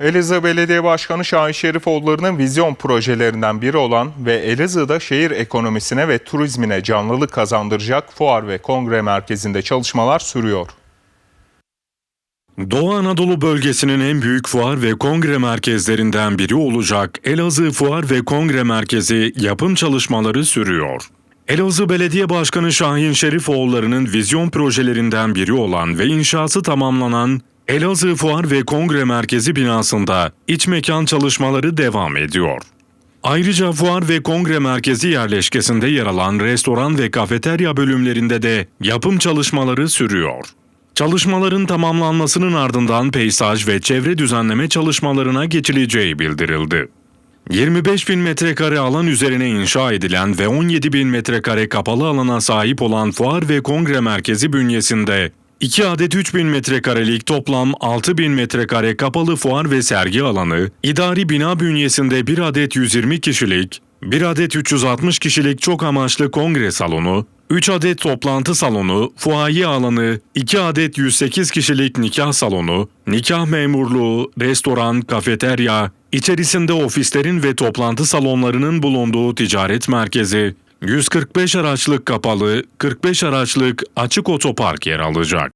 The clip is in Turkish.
Elazığ Belediye Başkanı Şahin Şerifoğulları'nın vizyon projelerinden biri olan ve Elazığ'da şehir ekonomisine ve turizmine canlılık kazandıracak fuar ve kongre merkezinde çalışmalar sürüyor. Doğu Anadolu bölgesinin en büyük fuar ve kongre merkezlerinden biri olacak Elazığ Fuar ve Kongre Merkezi yapım çalışmaları sürüyor. Elazığ Belediye Başkanı Şahin Şerifoğulları'nın vizyon projelerinden biri olan ve inşası tamamlanan Elazığ Fuar ve Kongre Merkezi binasında iç mekan çalışmaları devam ediyor. Ayrıca fuar ve kongre merkezi yerleşkesinde yer alan restoran ve kafeterya bölümlerinde de yapım çalışmaları sürüyor. Çalışmaların tamamlanmasının ardından peyzaj ve çevre düzenleme çalışmalarına geçileceği bildirildi. 25 bin metrekare alan üzerine inşa edilen ve 17 bin metrekare kapalı alana sahip olan fuar ve kongre merkezi bünyesinde 2 adet 3 bin metrekarelik toplam 6 bin metrekare kapalı fuar ve sergi alanı, idari bina bünyesinde 1 adet 120 kişilik, 1 adet 360 kişilik çok amaçlı kongre salonu, 3 adet toplantı salonu, fuaye alanı, 2 adet 108 kişilik nikah salonu, nikah memurluğu, restoran, kafeterya, içerisinde ofislerin ve toplantı salonlarının bulunduğu ticaret merkezi, 145 araçlık kapalı, 45 araçlık açık otopark yer alacak.